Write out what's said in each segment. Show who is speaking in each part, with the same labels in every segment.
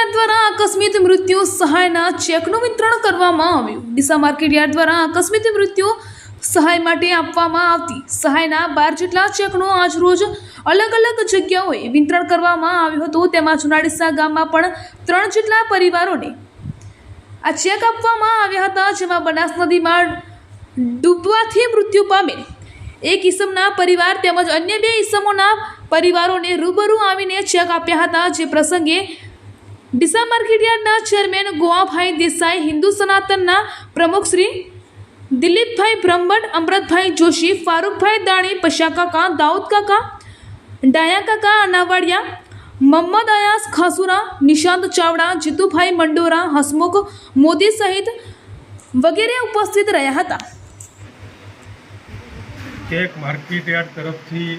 Speaker 1: Yard દ્વારા આકસ્મિક મૃત્યુ સહાયના ચેકનું વિતરણ કરવામાં આવ્યું. ડીસા માર્કેટ યાર્ડ દ્વારા આકસ્મિક મૃત્યુ સહાય માટે આપવામાં આવતી. સહાયના બાર જેટલા ચેકનો આજરોજ અલગ અલગ જગ્યાઓએ વિતરણ કરવામાં આવ્યું હતું. તેમાં જુનાડીસા ગામમાં પણ ત્રણ જેટલા પરિવારોને આ ચેક આપવામાં આવ્યા હતા, જેમાં બનાસ નદીમાં ડૂબવાથી મૃત્યુ પામેલ એક ઈસમના પરિવાર તેમજ અન્ય બે ઈસમોના પરિવારોને રૂબરૂ આવીને ચેક આપ્યા હતા. જે પ્રસંગે ડીસા માર્કેટયાર્ડના ચેરમેન ગોવાભાઈ દેસાઈ, હિન્દુ સનાતનના પ્રમુખ શ્રી દિલીપભાઈ બ્રહ્મભટ્ટ અમૃતભાઈ જોશી, ફારૂકભાઈ દાણી પશા કાકા, દાઉદ કાકા, ડાયા કાકા, અનાવાડિયા મમ્મદ અયાસ ખાસુરા, નિશાંત ચાવડા, જીતુભાઈ મંડોરા, હસમુખ મોદી સહિત વગેરે ઉપસ્થિત રહ્યા હતા.
Speaker 2: કેક માર્કેટયાર્ડ તરફથી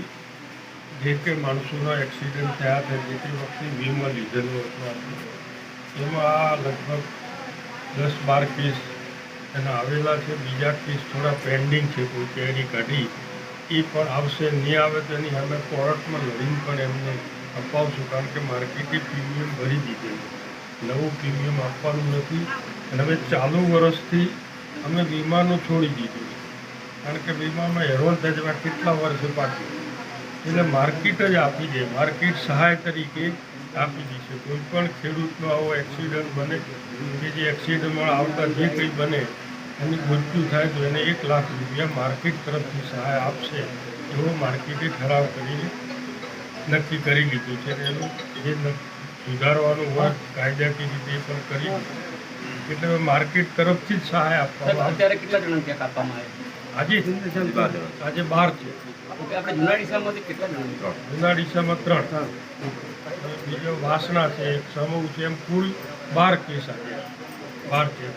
Speaker 2: જે કે માણસોના એક્સિડન્ટ થયા હતા જે તે વખતે વીમા લીધેલું હતું. એમાં આ લગભગ દસ બાર કેસ એના આવેલા છે. બીજા કેસ થોડા પેન્ડિંગ છે, કોઈ કેરી કાઢી. એ પણ આવશે, નહીં આવે તો એની અમે કોર્ટમાં લડીને પણ એમને અપાવશું, કારણ કે માર્કેટે પ્રીમિયમ ભરી દીધેલું નવું પ્રીમિયમ આપવાનું નથી. અને હવે ચાલુ વર્ષથી અમે વીમાનું છોડી દીધું કારણ કે વીમામાં હેરોન થવા કેટલા વર્ષે પાછું? એટલે માર્કેટ જ આપી દે માર્કેટ સહાય તરીકે આપી દી છે. કોઈ પણ ખેડૂતનો આવો એક્સિડન્ટ બને કે જે એક્સિડન્ટમાં આવતા જે કંઈ બને એની મૃત્યુ થાય તો એને એક લાખ રૂપિયા માર્કેટ તરફથી સહાય આપશે એવો માર્કેટે ઠરાવ કરીને નક્કી કરી લીધું છે. એનું જે સુધારવાનું હોય કાયદાકીય રીતે એ પણ કરી એટલે માર્કેટ તરફથી જ સહાય આપવામાં આવે.
Speaker 3: અત્યારે કેટલા જણા ત્યાં આપવામાં આવે?
Speaker 2: આજે આજે બાર છે.
Speaker 3: જૂના ડીસામાંથી કેટલા
Speaker 2: જૂના ત્રણ. બીજો વાસણા છે એક સમૂહ છે એમ કુલ બાર કેસ આવ્યા બાર છે